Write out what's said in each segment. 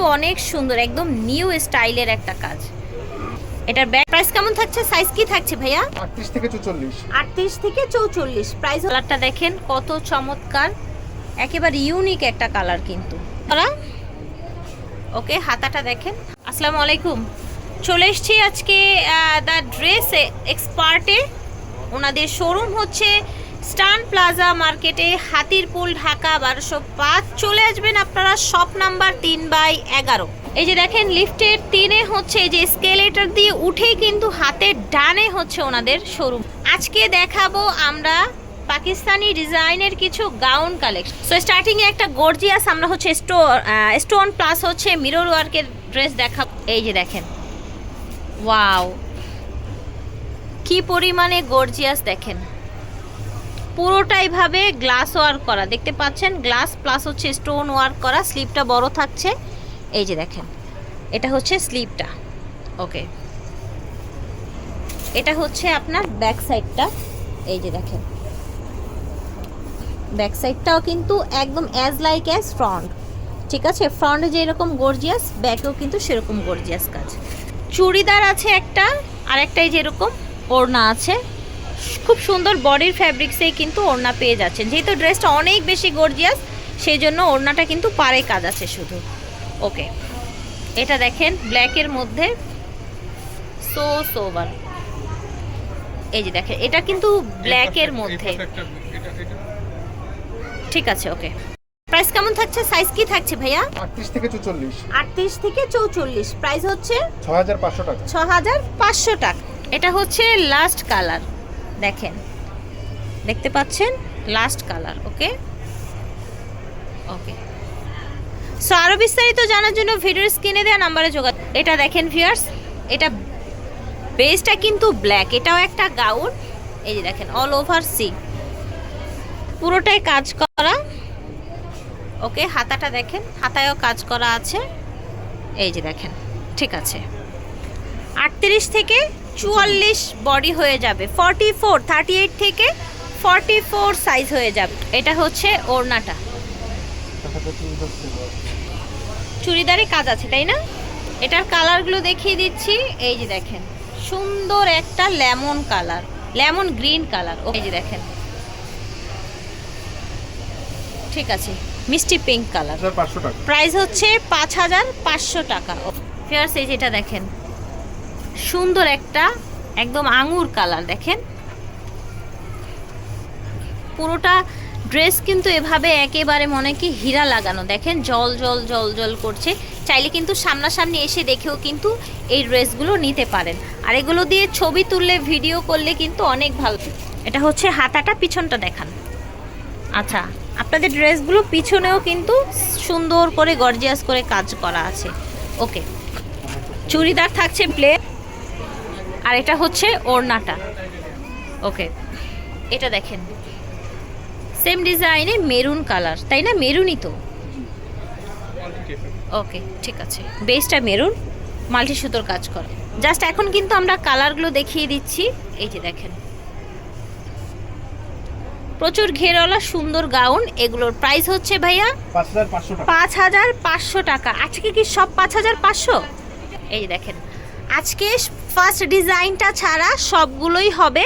কিন্তু অনেক সুন্দর একদম নিউ স্টাইলের একটা কাজ। এটার ব্যাক প্রাইস কেমন থাকছে? সাইজ কি থাকছে ভাইয়া? আটত্রিশ থেকে চুচল্লিশ। আটত্রিশ থেকে চৌচল্লিশ। প্রাইস কালারটা দেখেন কত চমৎকার। একেবারে ইউনিক একটা কালার কিন্তু। ওকে হাতাটা দেখেন। আসসালামু আলাইকুম। চলে এসছি আজকে দ্য ড্রেস এক্সপার্টে ওনাদের শোরুম হচ্ছে স্টান প্লাজা মার্কেটে হাতিরপুল, ঢাকা বারোশো পাঁচ। চলে আসবেন আপনারা শপ নাম্বার তিন বাই এগারো। এই যে দেখেন, লিফটের তিনে হচ্ছে যে স্কেলেটার দিয়ে উঠেই কিন্তু হাতের ডানে হচ্ছে ওনাদের শোরুম। আজকে দেখাবো আমরা পাকিস্তানি ডিজাইনের কিছু গাউন কালেকশন। সো স্টার্টিং এ একটা গর্জিয়াস আমরা হচ্ছে স্টোন প্লাস হচ্ছে মিরর ওয়ার্কের ড্রেস দেখা এই যে দেখেন। ওয়াও কি পরিমাণে গর্জিয়াস দেখেন। পুরোটাই ভাবে গ্লাস ওয়ার্ক করা। দেখতে পাচ্ছেন গ্লাস প্লাস হচ্ছে স্টোন ওয়ার্ক করা। স্লিপটা বড় থাকছে। এই যে দেখেন, এটা হচ্ছে স্লিপটা ওকে এটা হচ্ছে আপনার ব্যাক সাইডটা এই যে দেখেন। ব্যাক সাইডটাও কিন্তু একদম অ্যাজ লাইক অ্যাজ ফ্রন্ট ঠিক আছে? ফ্রন্টে যেরকম গর্জিয়াস ব্যাকেও কিন্তু সেরকম গর্জিয়াস কাজ। চুড়িদার আছে একটা আর একটাই যেরকম, ওড়না আছে। খুব সুন্দর বডির ফ্যাব্রিক্সেই কিন্তু ওড়না পেয়ে যাচ্ছেন। যেহেতু ড্রেসটা অনেক বেশি গর্জিয়াস সেই জন্য ওড়নাটা কিন্তু পারে কাজ আছে শুধু। ওকে এটা দেখেন ব্ল্যাকের মধ্যে। সো সোবার এই যে দেখেন এটা কিন্তু ব্ল্যাকের মধ্যে। ঠিক আছে ওকে প্রাইস কেমন থাকছে? সাইজ কি থাকছে ভাইয়া? আটত্রিশ থেকে চুচল্লিশ। আটত্রিশ থেকে চৌচল্লিশ। প্রাইস হচ্ছে? ছ হাজার পাঁচশো টাকা। ছ হাজার পাঁচশো টাকা। এটা হচ্ছে লাস্ট কালার দেখেন। দেখতে পাচ্ছেন? Last colour okay okay so আরও বিস্তারিত জানার জন্য ভিডিওর স্ক্রিনে দেওয়া নাম্বারে যোগাযোগ এটা দেখেন ভিউয়ার্স এটা বেসটা কিন্তু ব্ল্যাক এটাও একটা গাউন এই যে দেখেন অল ওভার সি পুরোটাই কাজ করা। ওকে হাতাটা দেখেন, হাতায়ও কাজ করা আছে। এই যে দেখেন, ঠিক আছে। আটত্রিশ থেকে চুয়াল্লিশ বডি হয়ে যাবে। ফর্টি ফোর থার্টি এইট থেকে ফর্টি ফোর সাইজ হয়ে যাবে। এটা হচ্ছে ওড়নাটা। চুড়িদারে কাজ আছে তাই না? এটার কালারগুলো দেখিয়ে দিচ্ছি। এই যে দেখেন সুন্দর একটা lemon colour lemon green colour. এই যে দেখেন। ঠিক আছে মিষ্টি পিঙ্ক কালার। প্রাইস হচ্ছে পাঁচ হাজার পাঁচশো টাকা। ফেয়ার্স এই যেটা দেখেন। সুন্দর একটা একদম আঙুর কালার, দেখেন। পুরোটা ড্রেস কিন্তু এভাবে একেবারে মনে কি হীরা লাগানো, দেখেন, জল জল জল জল করছে। চাইলে কিন্তু সামনাসামনি এসে দেখেও কিন্তু এই ড্রেসগুলো নিতে পারেন। আর এগুলো দিয়ে ছবি তুললে, ভিডিও করলে কিন্তু অনেক ভালো। এটা হচ্ছে হাতাটা, পিছনটা দেখান। আচ্ছা আপনাদের ড্রেসগুলো পিছনেও কিন্তু সুন্দর করে, গর্জিয়াস করে কাজ করা আছে। ওকে। চুড়িদার থাকছে প্লেন। আর এটা হচ্ছে ওড়নাটা। ওকে এটা দেখেন। সেম ডিজাইনে মেরুন কালার তাই না? মেরুনই তো। ওকে ঠিক আছে। বেসটা মেরুন মাল্টি সুতোর কাজ করে। জাস্ট এখন কিন্তু আমরা কালারগুলো দেখিয়ে দিচ্ছি। এই যে দেখেন। প্রচুর ঘেরওয়ালা সুন্দর গাউন। এগুলোর প্রাইস হচ্ছে ভাইয়া পাঁচ হাজার পাঁচশো টাকা। পাঁচ হাজার পাঁচশো টাকা। আজকে কি সব পাঁচ হাজার পাঁচশো? এই দেখেন। আজকে ফার্স্ট ডিজাইনটা ছাড়া সবগুলোই হবে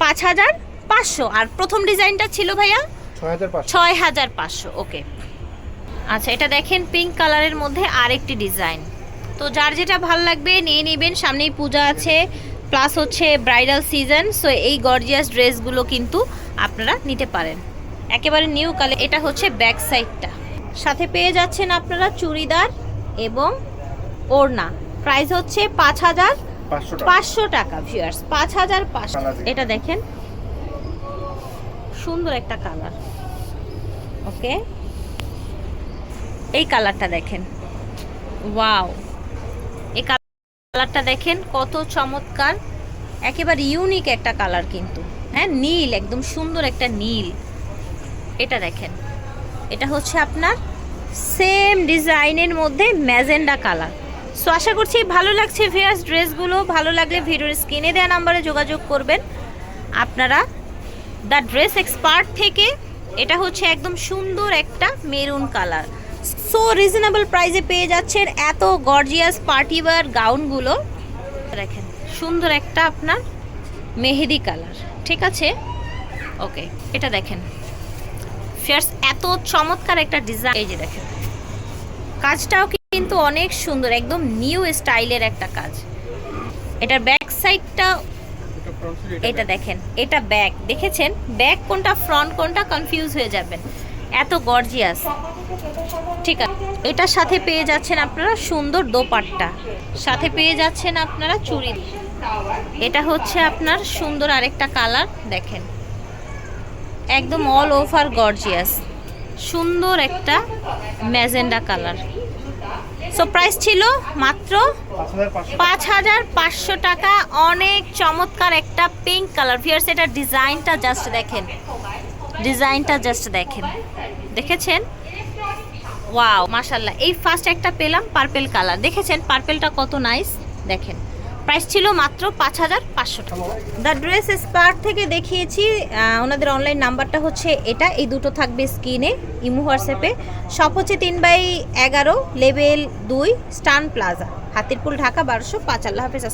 পাঁচ হাজার পাঁচশো। আর প্রথম ডিজাইনটা ছিল ভাইয়া? ছয় হাজার পাঁচশো। ওকে। আচ্ছা এটা দেখেন পিঙ্ক কালারের মধ্যে আরেকটি ডিজাইন তো যার যেটা ভালো লাগবে নিয়ে নেবেন সামনেই পূজা আছে প্লাস হচ্ছে ব্রাইডাল সিজন সো এই গর্জিয়াস ড্রেসগুলো কিন্তু আপনারা নিতে পারেন। একেবারে নিউ কালার এটা হচ্ছে ব্যাক সাইডটা সাথে পেয়ে যাচ্ছেন আপনারা চুড়িদার এবং ওড়না। প্রাইস হচ্ছে পাঁচ হাজার পাঁচশো টাকা। ভিউয়ার্স পাঁচ হাজার পাঁচশো। এটা দেখেন। সুন্দর একটা কালার ওকে? এই কালারটা দেখেন। ওয়াও এই কালারটা দেখেন কত চমৎকার। একেবারে ইউনিক একটা কালার কিন্তু। হ্যাঁ নীল একদম সুন্দর একটা নীল। এটা দেখেন। এটা হচ্ছে আপনার সেম ডিজাইনের মধ্যে ম্যাজেন্ডা কালার সো আশা করছি ভালো লাগছে ভিয়ার্স ড্রেসগুলো। ভালো লাগলে ভিডিওর স্ক্রিনে দেওয়া নাম্বারে যোগাযোগ করবেন। আপনারা দ্য ড্রেস এক্সপার্ট থেকে, এটা হচ্ছে একদম সুন্দর একটা মেরুন কালার সো রিজনেবল প্রাইসে পেয়ে যাচ্ছেন এত গর্জিয়াস পার্টি ওয়্যার গাউনগুলো দেখেন, সুন্দর একটা আপনার মেহেদি কালার ঠিক আছে? ওকে এটা দেখেন। ফেয়ার্স এত চমৎকার একটা ডিজাইন এই যে দেখেন। কাজটাও কিন্তু অনেক সুন্দর, একদম নিউ স্টাইলের একটা কাজ। এটার ব্যাক সাইডটা এটা দেখেন, এটা ব্যাক দেখেছেন? ব্যাক কোনটা ফ্রন্ট কোনটা? কনফিউজ হয়ে যাবেন। এত গর্জিয়াস ঠিক আছে। এটার সাথে পেয়ে যাচ্ছেন আপনারা সুন্দর দোপাট্টা। সাথে পেয়ে যাচ্ছেন আপনারা চুড়ি। এটা হচ্ছে আপনার সুন্দর আরেকটা কালার দেখেন। একদম অল ওভার গর্জিয়াস সুন্দর একটা ম্যাজেন্ডা কালার সো প্রাইস ছিল মাত্র পাঁচ হাজার পাঁচশো টাকা। অনেক চমৎকার একটা পিঙ্ক কালার ভিয়ার্স এটা ডিজাইনটা জাস্ট দেখেন। ডিজাইনটা জাস্ট দেখেন। দেখেছেন? ওয়াও মাসাল্লাহ এই ফার্স্ট একটা পেলাম পার্পেল কালার দেখেছেন? পার্পেলটা কত নাইস দেখেন। প্রাইস ছিল মাত্র পাঁচ হাজার পাঁচশো টাকা। দ্য ড্রেস স্পার্ট থেকে দেখিয়েছি ওনাদের অনলাইন নাম্বারটা হচ্ছে এটা। এই দুটো থাকবে স্ক্রিনে ইমু হোয়াটসঅ্যাপে শপ হচ্ছে তিন বাই এগারো লেভেল দুই স্টান প্লাজা হাতিরপুল, ঢাকা, বারোশো পাঁচ। আল্লাহ হাফিজ